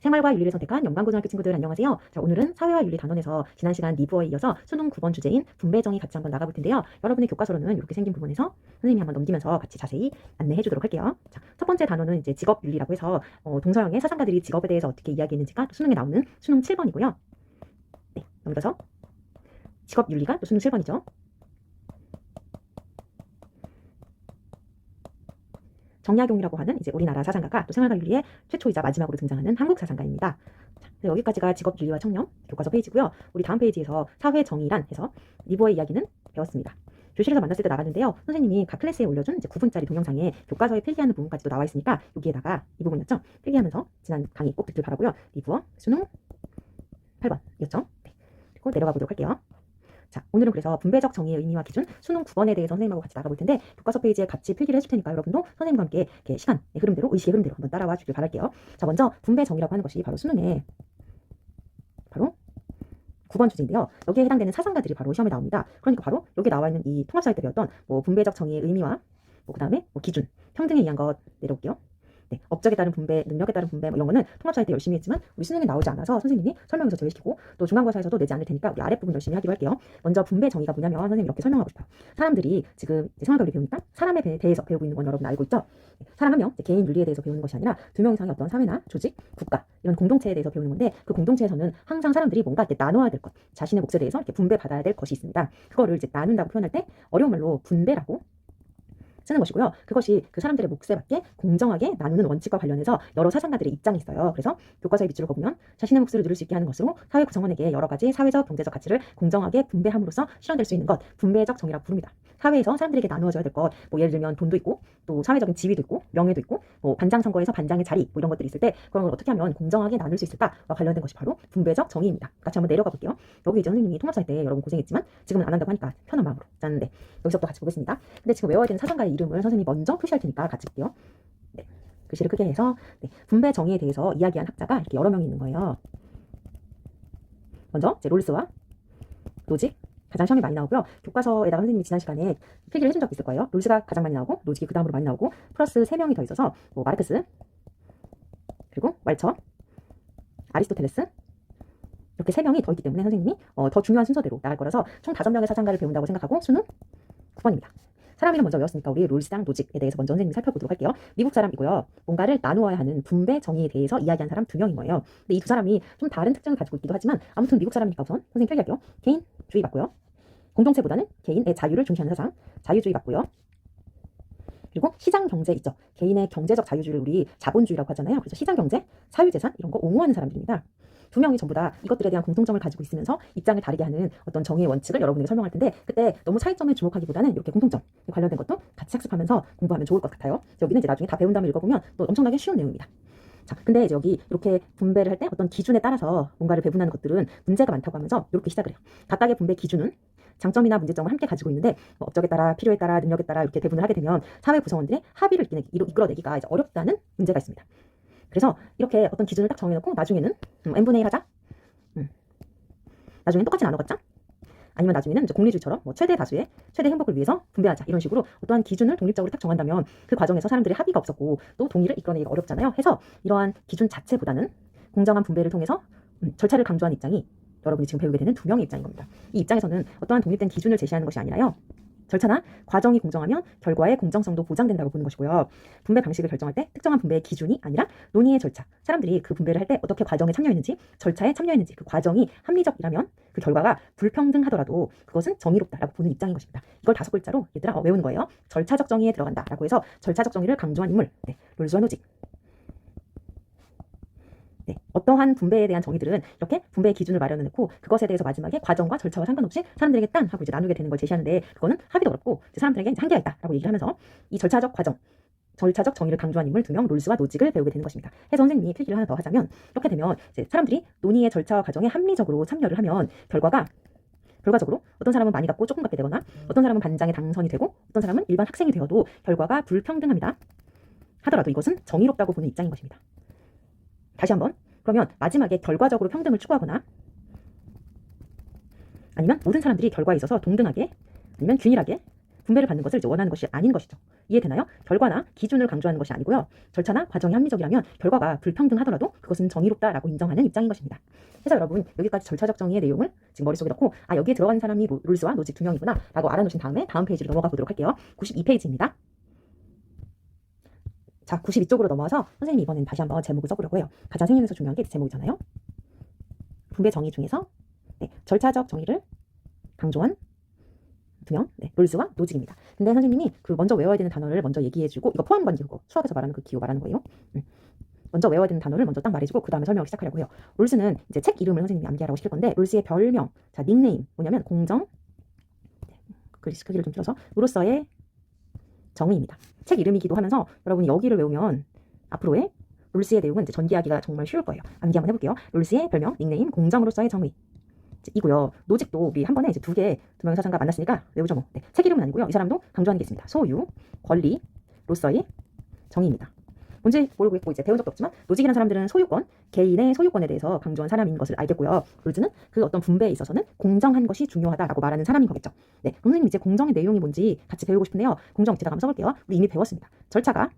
생활과 윤리를 선택한 영광고등학교 친구들 안녕하세요. 자, 오늘은 사회와 윤리 단원에서 지난 시간 리브어에 이어서 수능 9번 주제인 분배정의 같이 한번 나가볼 텐데요. 여러분의 교과서로는 이렇게 생긴 부분에서 선생님이 한번 넘기면서 같이 자세히 안내해 주도록 할게요. 자, 첫 번째 단원은 이제 직업 윤리라고 해서 어, 동서양의 사상가들이 직업에 대해서 어떻게 이야기했는지가 또 수능에 나오는 수능 7번이고요. 네, 넘겨서 직업 윤리가 또 수능 7번이죠. 정약용이라고 하는 이제 우리나라 사상가가 또 생활과 윤리의 최초이자 마지막으로 등장하는 한국 사상가입니다. 자, 네, 여기까지가 직업 윤리와 청렴 교과서 페이지고요. 우리 다음 페이지에서 사회 정의란 해서 리버의 이야기는 배웠습니다. 교실에서 만났을 때 나갔는데요. 선생님이 각 클래스에 올려준 이제 9분짜리 동영상에 교과서에 필기하는 부분까지도 나와 있으니까 여기에다가 이 부분이었죠. 필기하면서 지난 강의 꼭 듣길 바라고요. 리브어 수능 8번이었죠. 네. 그리고 내려가 보도록 할게요. 자, 오늘은 그래서 분배적 정의의 의미와 기준 수능 9번에 대해서 선생님하고 같이 나가볼 텐데 교과서 페이지에 같이 필기를 해줄 테니까 여러분도 선생님과 함께 이렇게 시간의 흐름대로 의식의 흐름대로 한번 따라와 주길 바랄게요. 자, 먼저 분배 정의라고 하는 것이 바로 수능에 바로 9번 주제인데요. 여기에 해당되는 사상가들이 바로 시험에 나옵니다. 그러니까 바로 여기 나와 있는 이 통합사회 배웠던 뭐 분배적 정의의 의미와 뭐 그다음에 뭐 기준, 평등에 의한 것 내려올게요. 네, 업적에 따른 분배, 능력에 따른 분배 뭐 이런 거는 통합사회 때 열심히 했지만 우리 수능에 나오지 않아서 선생님이 설명해서 제외시키고 또 중간고사에서도 내지 않을 테니까 우리 아랫부분 열심히 하기로 할게요. 먼저 분배 정의가 뭐냐면 선생님 이렇게 설명하고 싶어요. 사람들이 지금 생활관리 배우니까 사람에 대- 대해서 배우고 있는 건 여러분 알고 있죠? 네, 사람 한 명, 이제 개인 윤리에 대해서 배우는 것이 아니라 두 명 이상의 어떤 사회나 조직, 국가 이런 공동체에 대해서 배우는 건데 그 공동체에서는 항상 사람들이 뭔가 이렇게 나눠야 될 것, 자신의 몫에 대해서 이렇게 분배받아야 될 것이 있습니다. 그거를 이제 나눈다고 표현할 때 어려운 말로 분배라고 쓰는 것이고요. 그것이 그 사람들의 몫에 맞게 공정하게 나누는 원칙과 관련해서 여러 사상가들의 입장이 있어요. 그래서 교과서의 밑줄을 보면 자신의 몫을 누릴 수 있게 하는 것으로 사회 구성원에게 여러 가지 사회적, 경제적 가치를 공정하게 분배함으로써 실현될 수 있는 것, 분배적 정의라고 부릅니다. 사회에서 사람들에게 나누어져야 될 것, 뭐 예를 들면 돈도 있고, 또 사회적인 지위도 있고, 명예도 있고, 뭐 반장 선거에서 반장의 자리, 뭐 이런 것들이 있을 때 그런 걸 어떻게 하면 공정하게 나눌 수 있을까와 관련된 것이 바로 분배적 정의입니다. 같이 한번 내려가 볼게요. 여기 이제 선생님이 통합사회 때 여러분 고생했지만 지금은 안 한다고 하니까 편한 마음으로 짰는데 여기서부터 같이 보겠습니다. 근데 지금 외워야 되는 사상가의 이름을 선생님이 먼저 표시할 테니까 같이 볼게요. 네. 글씨를 크게 해서 네. 분배 정의에 대해서 이야기한 학자가 이렇게 여러 명이 있는 거예요. 먼저 이제 롤스와 노직 가장 시험이 많이 나오고요. 교과서에다가 선생님이 지난 시간에 필기를 해준 적 있을 거예요. 롤스가 가장 많이 나오고 노직이 그 다음으로 많이 나오고 플러스 3명이 더 있어서 뭐 마르크스 그리고 왈처 아리스토텔레스 이렇게 세 명이 더 있기 때문에 선생님이 어, 더 중요한 순서대로 나갈 거라서 총 다섯 명의 사상가를 배운다고 생각하고 수능 9번입니다. 사람 이름 먼저 외웠으니까 우리 롤스랑 노직에 대해서 먼저 선생님 살펴보도록 할게요. 미국 사람이고요. 뭔가를 나누어야 하는 분배 정의에 대해서 이야기한 사람 두 명인 거예요. 근데 이 두 사람이 좀 다른 특징을 가지고 있기도 하지만 아무튼 미국 사람이니까 우선 선생님 필기할게요. 개인주의 맞고요. 공동체보다는 개인의 자유를 중시하는 사상, 자유주의 맞고요. 그리고 시장 경제 있죠. 개인의 경제적 자유주의를 우리 자본주의라고 하잖아요. 그래서 시장 경제, 사유재산 이런 거 옹호하는 사람들입니다. 두 명이 전부 다 이것들에 대한 공통점을 가지고 있으면서 입장을 다르게 하는 어떤 정의의 원칙을 여러분에게 설명할 텐데 그때 너무 차이점에 주목하기보다는 이렇게 공통점 관련된 것도 같이 학습하면서 공부하면 좋을 것 같아요. 여기는 이제 나중에 다 배운 다음에 읽어보면 또 엄청나게 쉬운 내용입니다. 자, 근데 이제 여기 이렇게 분배를 할 때 어떤 기준에 따라서 뭔가를 배분하는 것들은 문제가 많다고 하면서 이렇게 시작을 해요. 각각의 분배 기준은 장점이나 문제점을 함께 가지고 있는데 뭐 업적에 따라 필요에 따라 능력에 따라 이렇게 배분을 하게 되면 사회 구성원들의 합의를 이끌어- 이끌어- 이끌어내기가 이제 어렵다는 문제가 있습니다. 그래서 이렇게 어떤 기준을 딱 정해놓고 나중에는 음, n분의 1 하자. 음. 나중엔 똑같이 나눠갔자. 아니면 나중에는 이제 공리주의처럼 뭐 최대 다수의 최대 행복을 위해서 분배하자 이런 식으로 어떠한 기준을 독립적으로 딱 정한다면 그 과정에서 사람들이 합의가 없었고 또 동의를 이끌어내기가 어렵잖아요. 해서 이러한 기준 자체보다는 공정한 분배를 통해서 음, 절차를 강조한 입장이 여러분이 지금 배우게 되는 두 명의 입장인 겁니다. 이 입장에서는 어떠한 독립된 기준을 제시하는 것이 아니라요. 절차나 과정이 공정하면 결과의 공정성도 보장된다고 보는 것이고요. 분배 방식을 결정할 때 특정한 분배의 기준이 아니라 논의의 절차. 사람들이 그 분배를 할 때 어떻게 과정에 참여했는지, 절차에 참여했는지, 그 과정이 합리적이라면 그 결과가 불평등하더라도 그것은 정의롭다라고 보는 입장인 것입니다. 이걸 다섯 글자로 얘들아 어, 외우는 거예요. 절차적 정의에 들어간다라고 해서 절차적 정의를 강조한 인물. 네, 롤스와 노직. 네, 어떠한 분배에 대한 정의들은 이렇게 분배의 기준을 마련해 놓고 그것에 대해서 마지막에 과정과 절차와 상관없이 사람들에게 딴 하고 이제 나누게 되는 걸 제시하는데 그거는 합의도 어렵고 사람들에게 한계가 있다라고 얘기를 하면서 이 절차적 과정 절차적 정의를 강조한 인물 두 명 롤스와 노직을 배우게 되는 것입니다. 해서 선생님이 필기를 하나 더 하자면 이렇게 되면 이제 사람들이 논의의 절차와 과정에 합리적으로 참여를 하면 결과가 결과적으로 어떤 사람은 많이 갖고 조금 갖게 되거나 어떤 사람은 반장에 당선이 되고 어떤 사람은 일반 학생이 되어도 결과가 불평등합니다. 하더라도 이것은 정의롭다고 보는 입장인 것입니다. 다시 한번 그러면 마지막에 결과적으로 평등을 추구하거나 아니면 모든 사람들이 결과에 있어서 동등하게 아니면 균일하게 분배를 받는 것을 원하는 것이 아닌 것이죠. 이해되나요? 결과나 기준을 강조하는 것이 아니고요. 절차나 과정이 합리적이라면 결과가 불평등하더라도 그것은 정의롭다라고 인정하는 입장인 것입니다. 그래서 여러분 여기까지 절차적 정의의 내용을 지금 머릿속에 넣고 아 여기에 들어간 사람이 로- 롤스와 노직 두 명이구나 라고 알아놓으신 다음에 다음 페이지로 넘어가 보도록 할게요. 92페이지입니다. 자 92쪽으로 넘어와서 선생님이 이번엔 다시 한번 제목을 써보려고 해요. 가장 생명에서 중요한 게 제목이잖아요. 분배 정의 중에서 네, 절차적 정의를 강조한 두 명, 네, 롤스와 노직입니다. 근데 선생님이 그 먼저 외워야 되는 단어를 먼저 얘기해주고 이거 포함 관계 그거 수학에서 말하는 그 기호 말하는 거예요. 음. 먼저 외워야 되는 단어를 먼저 딱 말해주고 그 다음에 설명을 시작하려고 해요. 롤스는 이제 책 이름을 선생님이 암기하라고 시킬 건데 롤스의 별명, 자 닉네임 뭐냐면 공정, 네, 글씨 크기를 좀 줄여서 으로서의 정의입니다. 책 이름이기도 하면서 여러분이 여기를 외우면 앞으로의 롤스의 내용은 이제 전기하기가 정말 쉬울 거예요. 암기 한번 해볼게요. 롤스의 별명, 닉네임, 공정으로서의 정의. 이고요. 노직도 우리 한 번에 이제 두 개, 두 명의 사장과 만났으니까 외우죠 뭐. 네, 책 이름은 아니고요. 이 사람도 강조하는 게 있습니다. 소유, 권리, 로서의 정의입니다. 뭔지 모르겠고 이제 배운 적도 없지만 노직이라는 사람들은 소유권, 개인의 소유권에 대해서 강조한 사람인 것을 알겠고요. 롤즈는 그 어떤 분배에 있어서는 공정한 것이 중요하다라고 말하는 사람인 거겠죠. 네, 선생님 이제 공정의 내용이 뭔지 같이 배우고 싶은데요. 공정 제가 한번 써볼게요. 우리 이미 배웠습니다. 절차가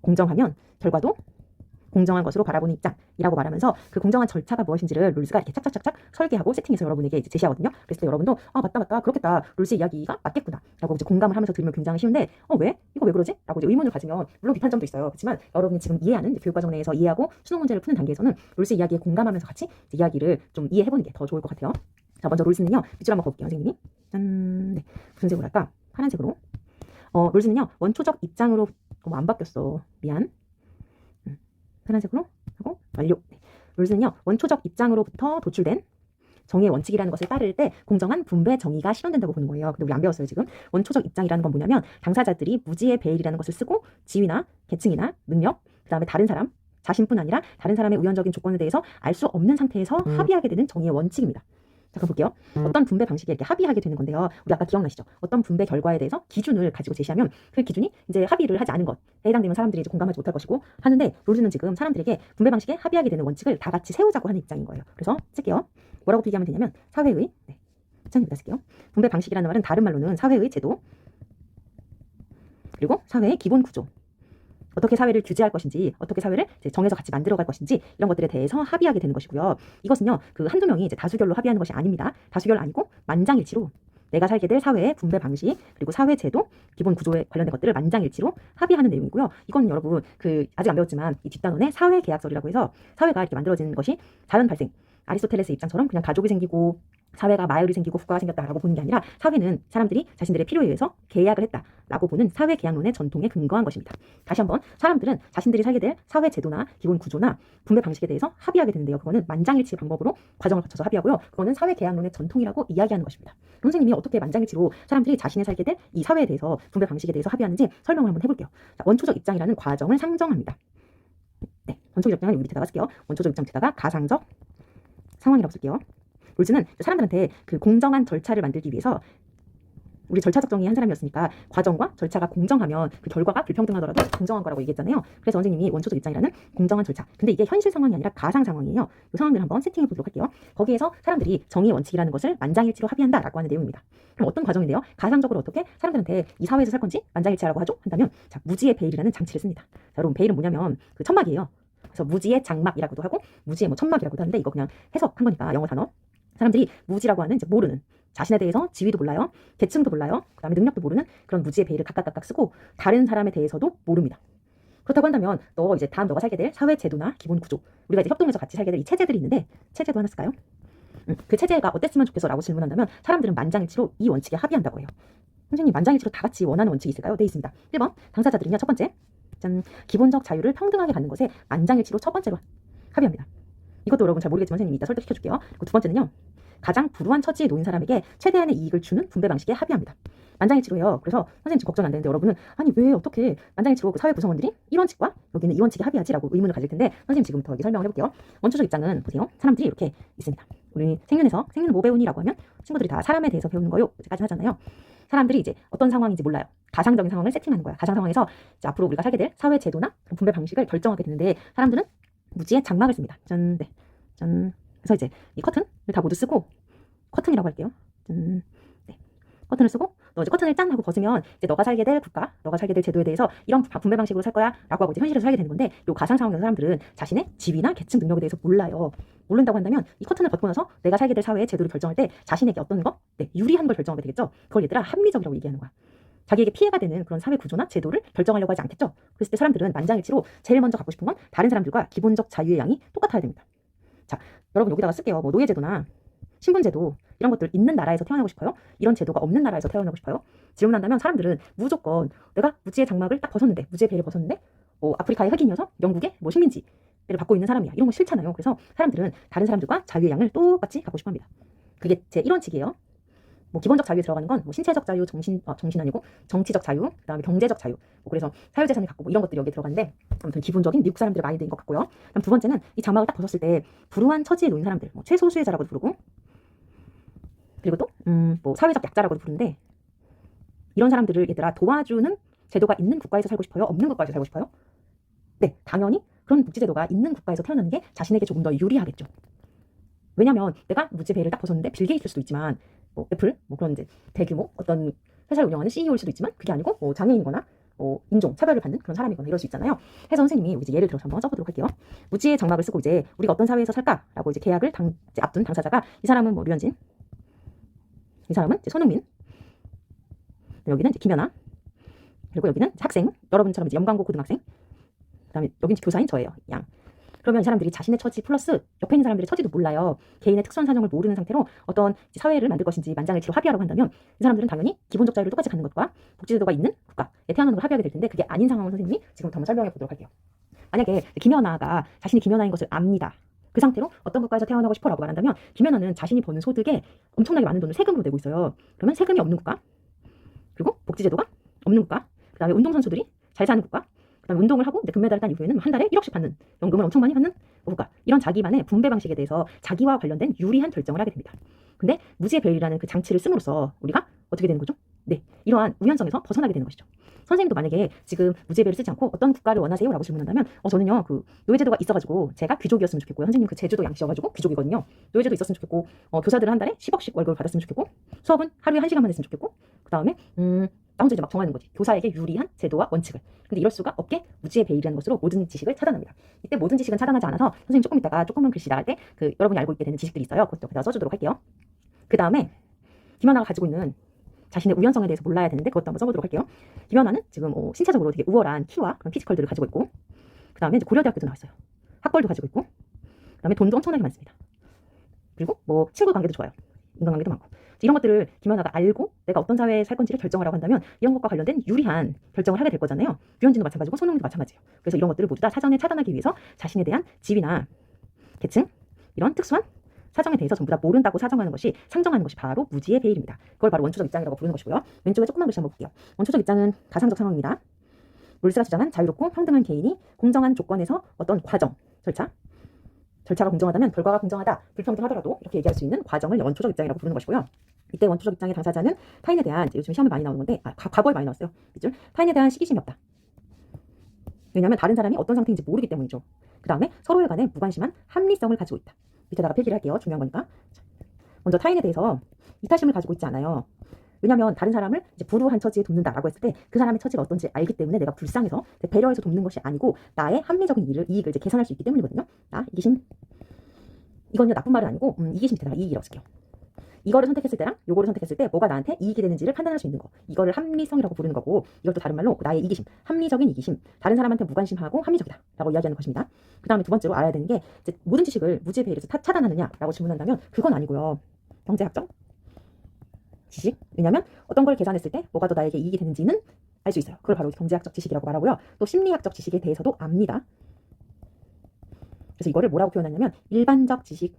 공정하면 결과도 공정한 것으로 바라보는 입장이라고 말하면서 그 공정한 절차가 무엇인지를 룰스가 이렇게 착착착착 설계하고 세팅해서 여러분에게 이제 제시하거든요. 그래서 또 여러분도 아 맞다 맞다 그렇겠다 룰스의 이야기가 맞겠구나라고 이제 공감을 하면서 들으면 굉장히 쉬운데 어 왜? 이거 왜 그러지? 라고 이제 의문을 가지면 물론 비판점도 있어요. 그렇지만 여러분이 지금 이해하는 교육과정 내에서 이해하고 수능 문제를 푸는 단계에서는 룰스의 이야기에 공감하면서 같이 이야기를 좀 이해해보는 게 더 좋을 것 같아요. 자 먼저 룰스는요 밑줄 한번 가볼게요 선생님이 짠 네. 무슨 색으로 할까? 파란색으로 어 룰스는요 원초적 입장으로 어머 안 바뀌었어 미안 음, 파란색으로 하고 완료. 네. 룰스는요 원초적 입장으로부터 도출된 정의의 원칙이라는 것을 따를 때 공정한 분배 정의가 실현된다고 보는 거예요. 근데 우리 안 배웠어요 지금. 원초적 입장이라는 건 뭐냐면 당사자들이 무지의 배일이라는 것을 쓰고 지위나 계층이나 능력, 그다음에 다른 사람 자신뿐 아니라 다른 사람의 우연적인 조건에 대해서 알 수 없는 상태에서 음. 합의하게 되는 정의의 원칙입니다. 자, 그럼 볼게요. 음. 어떤 분배 방식에 이렇게 합의하게 되는 건데요. 우리 아까 기억나시죠? 어떤 분배 결과에 대해서 기준을 가지고 제시하면 그 기준이 이제 합의를 하지 않은 것에 해당되면 사람들이 이제 공감하지 못할 것이고 하는데 롤즈는 지금 사람들에게 분배 방식에 합의하게 되는 원칙을 다 같이 세우자고 하는 입장인 거예요. 그래서 쓸게요. 뭐라고 필기하면 되냐면 사회의 네. 천입니다 쓸게요. 분배 방식이라는 말은 다른 말로는 사회의 제도 그리고 사회의 기본 구조 어떻게 사회를 규제할 것인지 어떻게 사회를 정해서 같이 만들어갈 것인지 이런 것들에 대해서 합의하게 되는 것이고요. 이것은요 그 한두 명이 이제 다수결로 합의하는 것이 아닙니다. 다수결 아니고 만장일치로 내가 살게 될 사회의 분배 방식 그리고 사회 제도 기본 구조에 관련된 것들을 만장일치로 합의하는 내용이고요. 이건 여러분 그 아직 안 배웠지만 이 뒷단원의 사회 계약설이라고 해서 사회가 이렇게 만들어지는 것이 자연 발생 아리스토텔레스 입장처럼 그냥 가족이 생기고 사회가 마을이 생기고 국가가 생겼다라고 보는 게 아니라 사회는 사람들이 자신들의 필요에 의해서 계약을 했다라고 보는 사회 계약론의 전통에 근거한 것입니다. 다시 한번 사람들은 자신들이 살게 될 사회 제도나 기본 구조나 분배 방식에 대해서 합의하게 되는데요. 그거는 만장일치 방법으로 과정을 거쳐서 합의하고요. 그거는 사회 계약론의 전통이라고 이야기하는 것입니다. 선생님이 어떻게 만장일치로 사람들이 자신이 살게 될 이 사회에 대해서 분배 방식에 대해서 합의하는지 설명을 한번 해볼게요. 자, 원초적 입장이라는 과정을 상정합니다. 네, 원초적 입장을 여기 밑에다가 쓸게요. 원초적 입장 밑에다가 가상적 상황이라고 쓸게요. 롤즈는 사람들한테 그 공정한 절차를 만들기 위해서 우리 절차 적 정의 한 사람이었으니까 과정과 절차가 공정하면 그 결과가 불평등하더라도 공정한 거라고 얘기했잖아요. 그래서 선생님이 원초적 입장이라는 공정한 절차. 근데 이게 현실 상황이 아니라 가상 상황이에요. 이 상황을 한번 세팅해 보도록 할게요. 거기에서 사람들이 정의의 원칙이라는 것을 만장일치로 합의한다라고 하는 내용입니다. 그럼 어떤 과정인데요? 가상적으로 어떻게 사람들한테 이 사회에서 살 건지 만장일치하라고 하죠? 한다면 자 무지의 베일이라는 장치를 씁니다. 자, 여러분 베일은 뭐냐면 그 천막이에요. 그래서 무지의 장막이라고도 하고 무지의 뭐 천막이라고도 하는데 이거 그냥 해석한 거니까 영어 단어. 사람들이 무지라고 하는 이제 모르는 자신에 대해서 지위도 몰라요, 계층도 몰라요, 그다음에 능력도 모르는 그런 무지의 베일을 각각 각각 쓰고 다른 사람에 대해서도 모릅니다. 그렇다고 한다면 너 이제 다음 너가 살게 될 사회 제도나 기본 구조 우리가 이제 협동해서 같이 살게 될 이 체제들이 있는데 체제도 하나 쓸까요? 음, 그 체제가 어땠으면 좋겠어라고 질문한다면 사람들은 만장일치로 이 원칙에 합의한다고 해요. 선생님 만장일치로 다 같이 원하는 원칙이 있을까요? 네 있습니다. 1번 당사자들은요 첫 번째 짠 기본적 자유를 평등하게 갖는 것에 만장일치로 첫 번째로 합의합니다. 이것도 여러분 잘 모르겠지만 선생님이 이따 설득시켜 줄게요. 그리고 두 번째는요. 가장 불우한 처지에 놓인 사람에게 최대한의 이익을 주는 분배 방식에 합의합니다. 만장일치로요. 그래서 선생님 지금 걱정 안 되는데 여러분은 아니 왜 어떻게 만장일치로 그 사회 구성원들이 이 원칙과 여기는 이 원칙에 합의하지라고 의문을 가질 텐데 선생님 지금부터 여기 설명을 해볼게요. 원초적 입장은 보세요. 사람들이 이렇게 있습니다. 우리 생윤에서 생윤 뭐 배우니라고 하면 친구들이 다 사람에 대해서 배우는 거요. 까지 하잖아요. 사람들이 이제 어떤 상황인지 몰라요. 가상적인 상황을 세팅하는 거야. 가상 상황에서 앞으로 우리가 살게 될 사회 제도나 분배 방식을 결정하게 되는데 사람들은 무지의 장막을 씁니다. 짠, 네, 짠. 그래서 이제 이 커튼을 다 모두 쓰고 커튼이라고 할게요. 짠, 네. 커튼을 쓰고 너 이제 커튼을 짠 하고 벗으면 이제 너가 살게 될 국가, 너가 살게 될 제도에 대해서 이런 바- 분배 방식으로 살 거야라고 하고 이제 현실에서 살게 되는 건데 요 가상 상황에서 사람들은 자신의 지위나 계층 능력에 대해서 몰라요. 모른다고 한다면 이 커튼을 벗고 나서 내가 살게 될 사회의 제도를 결정할 때 자신에게 어떤 거, 네, 유리한 걸 결정하게 되겠죠. 그걸 얘들아 합리적이라고 얘기하는 거야. 자기에게 피해가 되는 그런 사회 구조나 제도를 결정하려고 하지 않겠죠. 그랬을 때 사람들은 만장일치로 제일 먼저 갖고 싶은 건 다른 사람들과 기본적 자유의 양이 똑같아야 됩니다. 자, 여러분 여기다가 쓸게요. 뭐 노예제도나 신분제도 이런 것들 있는 나라에서 태어나고 싶어요? 이런 제도가 없는 나라에서 태어나고 싶어요? 질문한다면 사람들은 무조건 내가 무지의 장막을 딱 벗었는데 무지의 배를 벗었는데 뭐 아프리카의 흑인이어서 영국의 뭐 식민지를 받고 있는 사람이야. 이런 거 싫잖아요. 그래서 사람들은 다른 사람들과 자유의 양을 똑같이 갖고 싶어합니다. 그게 제 1원칙이에요. 뭐 기본적 자유에 들어가는 건 뭐 신체적 자유, 정신 어, 정신 아니고 정치적 자유, 그다음에 경제적 자유. 뭐 그래서 사유재산을 갖고 뭐 이런 것들이 여기에 들어가는데 아무튼 기본적인 미국 사람들의 마인드인 것 같고요. 그다음 두 번째는 이 장막을 딱 벗었을 때 불우한 처지에 놓인 사람들, 뭐 최소수혜자라고도 부르고 그리고 또 음, 뭐 사회적 약자라고도 부르는데 이런 사람들을 얘들아 도와주는 제도가 있는 국가에서 살고 싶어요? 없는 국가에서 살고 싶어요? 네, 당연히 그런 복지제도가 있는 국가에서 태어나는 게 자신에게 조금 더 유리하겠죠. 왜냐면 내가 무지 배를 딱 벗었는데 빌 게이트일 수도 있지만 뭐 애플 뭐 그런 이제 대규모 어떤 회사를 운영하는 CEO일 수도 있지만 그게 아니고 뭐 장애인이거나 뭐 인종 차별을 받는 그런 사람이거나 이럴 수 있잖아요. 해서 선생님이 이제 예를 들어서 한번 써보도록 할게요. 무지의 장막을 쓰고 이제 우리가 어떤 사회에서 살까라고 이제 계약을 당, 이제 앞둔 당사자가 이 사람은 뭐 류현진, 이 사람은 이제 손흥민, 여기는 이제 김연아, 그리고 여기는 학생, 여러분처럼 이제 영광고 고등학생, 그다음에 이제 교사인 저예요, 양. 그러면 이 사람들이 자신의 처지 플러스 옆에 있는 사람들의 처지도 몰라요. 개인의 특수한 사정을 모르는 상태로 어떤 사회를 만들 것인지 만장일치로 합의하라고 한다면 이 사람들은 당연히 기본적 자유를 똑같이 갖는 것과 복지제도가 있는 국가에 태어나는 걸 합의하게 될 텐데 그게 아닌 상황을 선생님이 지금부터 한번 설명해 보도록 할게요. 만약에 김연아가 자신이 김연아인 것을 압니다. 그 상태로 어떤 국가에서 태어나고 싶어라고 말한다면 김연아는 자신이 버는 소득에 엄청나게 많은 돈을 세금으로 내고 있어요. 그러면 세금이 없는 국가, 그리고 복지제도가 없는 국가, 그다음에 운동선수들이 잘 사는 국가, 그다음에 운동을 하고 금메달을 딴 이후에는 한 달에 1억씩 받는 연금을 엄청 많이 받는 국가. 이런 자기만의 분배 방식에 대해서 자기와 관련된 유리한 결정을 하게 됩니다. 근데 무지의 배율이라는 그 장치를 씀으로써 우리가 어떻게 되는 거죠? 네, 이러한 우연성에서 벗어나게 되는 것이죠. 선생님도 만약에 지금 무지의 배를 쓰지 않고 어떤 국가를 원하세요?라고 질문한다면 어 저는요 그 노예제도가 있어가지고 제가 귀족이었으면 좋겠고요. 선생님 그 제주도 양씨여가지고 귀족이거든요. 노예제도 있었으면 좋겠고 어, 교사들은 한 달에 10억씩 월급을 받았으면 좋겠고 수업은 하루에 1 시간만 했으면 좋겠고 그 다음에 음, 나 혼자 이제 막 정하는 거지. 교사에게 유리한 제도와 원칙을. 근데 이럴 수가 없게 무지의 배일이라는 것으로 모든 지식을 차단합니다. 이때 모든 지식은 차단하지 않아서 선생님 조금 있다가 조금만 글씨 나갈 때 그 여러분이 알고 있게 되는 지식들이 있어요. 그것도 여기다 써주도록 할게요. 그 다음에 김연아가 가지고 있는 자신의 우연성에 대해서 몰라야 되는데 그것도 한번 써보도록 할게요. 김연아는 지금 어, 신체적으로 되게 우월한 키와 그런 피지컬들을 가지고 있고 그 다음에 고려대학교도 나왔어요. 학벌도 가지고 있고 그 다음에 돈도 엄청나게 많습니다. 그리고 뭐 친구 관계도 좋아요. 인간관계도 많고 이런 것들을 김연아가 알고 내가 어떤 사회에 살 건지를 결정하라고 한다면 이런 것과 관련된 유리한 결정을 하게 될 거잖아요. 류현진도 마찬가지고 손흥민도 마찬가지예요. 그래서 이런 것들을 모두 다 사전에 차단하기 위해서 자신에 대한 지위나 계층 이런 특수한 사정에 대해서 전부 다 모른다고 사정하는 것이 상정하는 것이 바로 무지의 배일입니다. 그걸 바로 원초적 입장이라고 부르는 것이고요. 왼쪽에 조그만 글씨 한번 볼게요. 원초적 입장은 가상적 상황입니다. 롤스가 주장한 자유롭고 평등한 개인이 공정한 조건에서 어떤 과정, 절차, 절차가 공정하다면 결과가 공정하다, 불평등하더라도 이렇게 얘기할 수 있는 과정을 원초적 입장이라고 부르는 것이고요. 이때 원초적 입장의 당사자는 타인에 대한 요즘 시험에 많이 나오는 건데 아, 과- 과거에 많이 나왔어요. 그죠? 타인에 대한 시기심이 없다. 왜냐하면 다른 사람이 어떤 상태인지 모르기 때문이죠. 그 다음에 서로에 관해 무관심한 합리성을 가지고 있다. 밑에다가 필기를 할게요. 중요한 거니까. 자, 먼저 타인에 대해서 이타심을 가지고 있지 않아요. 왜냐하면 다른 사람을 이제 불우한 처지에 돕는다라고 했을 때 그 사람의 처지가 어떤지 알기 때문에 내가 불쌍해서 배려해서 돕는 것이 아니고 나의 합리적인 일을 이익을 이제 계산할 수 있기 때문이거든요. 나 이기심 이건요 나쁜 말은 아니고 음, 이기심 밑에 다가 이익이라고 쓸게요. 이거를 선택했을 때랑 요거를 선택했을 때 뭐가 나한테 이익이 되는지를 판단할 수 있는 거. 이거를 합리성이라고 부르는 거고 이것도 다른 말로 나의 이기심, 합리적인 이기심, 다른 사람한테 무관심하고 합리적이다라고 이야기하는 것입니다. 그 다음에 두 번째로 알아야 되는 게 모든 지식을 무지에 배해서 차단하느냐라고 질문한다면 그건 아니고요. 경제학적 지식. 왜냐하면 어떤 걸 계산했을 때 뭐가 더 나에게 이익이 되는지는 알 수 있어요. 그걸 바로 경제학적 지식이라고 말하고요. 또 심리학적 지식에 대해서도 압니다. 그래서 이거를 뭐라고 표현하냐면 일반적 지식에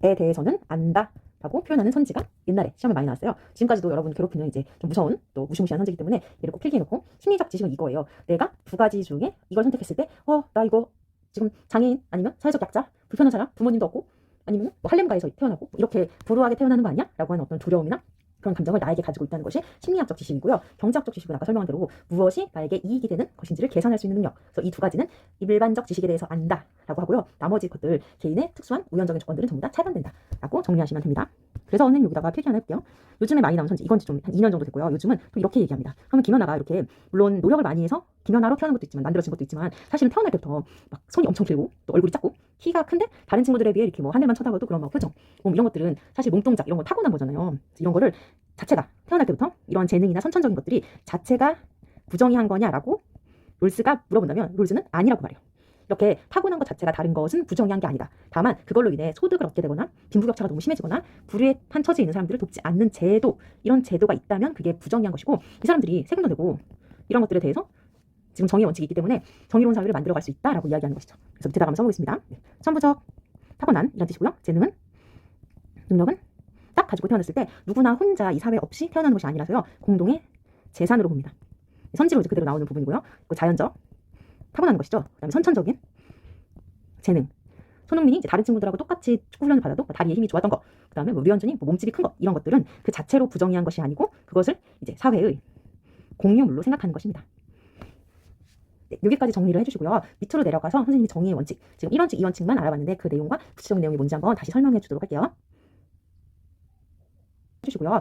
대해서는 안다 라고 표현하는 선지가 옛날에 시험에 많이 나왔어요. 지금까지도 여러분 괴롭히는 이제 좀 무서운 또 무시무시한 선지이기 때문에 얘를 꼭 필기해놓고 심리적 지식은 이거예요. 내가 두 가지 중에 이걸 선택했을 때 어 나 이거 지금 장애인 아니면 사회적 약자 불편한 사람 부모님도 없고 아니면 뭐 할렘가에서 태어나고 뭐 이렇게 불우하게 태어나는 거 아니야? 라고 하는 어떤 두려움이나 그런 감정을 나에게 가지고 있다는 것이 심리학적 지식이고요. 경제학적 지식은 아까 설명한 대로 무엇이 나에게 이익이 되는 것인지를 계산할 수 있는 능력. 그래서 이 두 가지는 일반적 지식에 대해서 안다라고 하고요. 나머지 것들 개인의 특수한 우연적인 조건들은 전부 다 차단된다라고 정리하시면 됩니다. 그래서 오늘 여기다가 필기 하나 해볼게요. 요즘에 많이 나오는 선지 이건 좀 한 2년 정도 됐고요. 요즘은 또 이렇게 얘기합니다. 그러면 김연아가 이렇게 물론 노력을 많이 해서 김연아로 태어난 것도 있지만 만들어진 것도 있지만 사실은 태어날 때부터 막 손이 엄청 길고 또 얼굴이 작고 키가 큰데 다른 친구들에 비해 이렇게 뭐 하늘만 쳐다봐도 그런 막 표정, 몸 이런 것들은 사실 몸동작 이런 거 타고난 거잖아요. 이런 거를 자체가 태어날 때부터 이런 재능이나 선천적인 것들이 자체가 부정의한 거냐라고 롤스가 물어본다면 롤스는 아니라고 말해요. 이렇게 타고난 것 자체가 다른 것은 부정의한 게 아니다. 다만 그걸로 인해 소득을 얻게 되거나 빈부격차가 너무 심해지거나 불우한 처지에 있는 사람들을 돕지 않는 제도 이런 제도가 있다면 그게 부정의한 것이고 이 사람들이 세금도 내고 이런 것들에 대해서 지금 정의 원칙이 있기 때문에 정의로운 사회를 만들어갈 수 있다라고 이야기하는 것이죠. 그래서 밑에다가 한번 써보겠습니다. 네. 천부적 타고난 이런 뜻이고요. 재능은 능력은 딱 가지고 태어났을 때 누구나 혼자 이 사회 없이 태어나는 것이 아니라서요. 공동의 재산으로 봅니다. 선지로 이제 그대로 나오는 부분이고요. 그 자연적 타고나는 것이죠. 그다음에 선천적인 재능. 손흥민이 이제 다른 친구들하고 똑같이 축구 훈련을 받아도 뭐 다리에 힘이 좋았던 거, 그다음에 뭐 류현진이 뭐 몸집이 큰거 이런 것들은 그 자체로 부정의한 것이 아니고 그것을 이제 사회의 공유물로 생각하는 것입니다. 네, 여기까지 정리를 해주시고요. 밑으로 내려가서 선생님이 정의의 원칙, 지금 1원칙, 2원칙만 알아봤는데 그 내용과 구체적인 내용이 뭔지 한번 다시 설명해 주도록 할게요. 해주시고요.